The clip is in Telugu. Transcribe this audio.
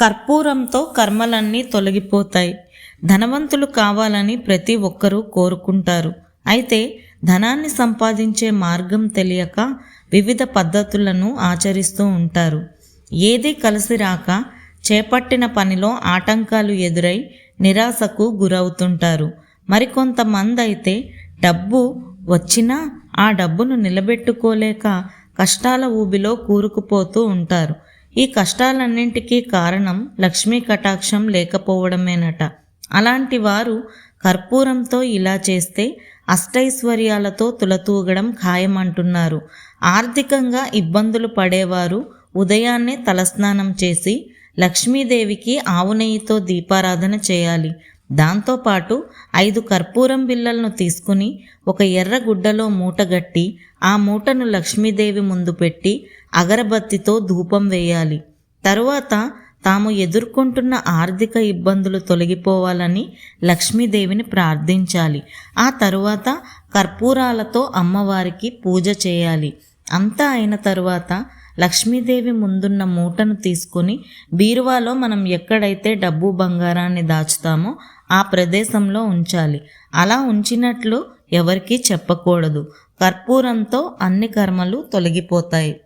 కర్పూరంతో కర్మలన్నీ తొలగిపోతాయి. ధనవంతులు కావాలని ప్రతి ఒక్కరూ కోరుకుంటారు. అయితే ధనాన్ని సంపాదించే మార్గం తెలియక వివిధ పద్ధతులను ఆచరిస్తూ ఉంటారు. ఏది కలిసి రాక చేపట్టిన పనిలో ఆటంకాలు ఎదురై నిరాశకు గురవుతుంటారు. మరికొంతమంది అయితే డబ్బు వచ్చినా ఆ డబ్బును నిలబెట్టుకోలేక కష్టాల ఊబిలో కూరుకుపోతూ ఉంటారు. ఈ కష్టాలన్నింటికీ కారణం లక్ష్మీ కటాక్షం లేకపోవడమేనట. అలాంటి వారు కర్పూరంతో ఇలా చేస్తే అష్టైశ్వర్యాలతో తులతూగడం ఖాయమంటున్నారు. ఆర్థికంగా ఇబ్బందులు పడేవారు ఉదయాన్నే తలస్నానం చేసి లక్ష్మీదేవికి ఆవు నెయ్యితో దీపారాధన చేయాలి. దాంతోపాటు ఐదు కర్పూరం బిళ్ళలను తీసుకుని ఒక ఎర్ర గుడ్డలో మూటగట్టి ఆ మూటను లక్ష్మీదేవి ముందు పెట్టి అగరబత్తితో ధూపం వేయాలి. తరువాత తాము ఎదుర్కొంటున్న ఆర్థిక ఇబ్బందులు తొలగిపోవాలని లక్ష్మీదేవిని ప్రార్థించాలి. ఆ తరువాత కర్పూరాలతో అమ్మవారికి పూజ చేయాలి. అంతా అయిన తరువాత లక్ష్మీదేవి ముందున్న మూటను తీసుకొని బీరువాలో మనం ఎక్కడైతే డబ్బు బంగారాన్ని దాచుతామో ఆ ప్రదేశంలో ఉంచాలి. అలా ఉంచినట్లు ఎవరికీ చెప్పకూడదు. కర్పూరంతో అన్ని కర్మలు తొలగిపోతాయి.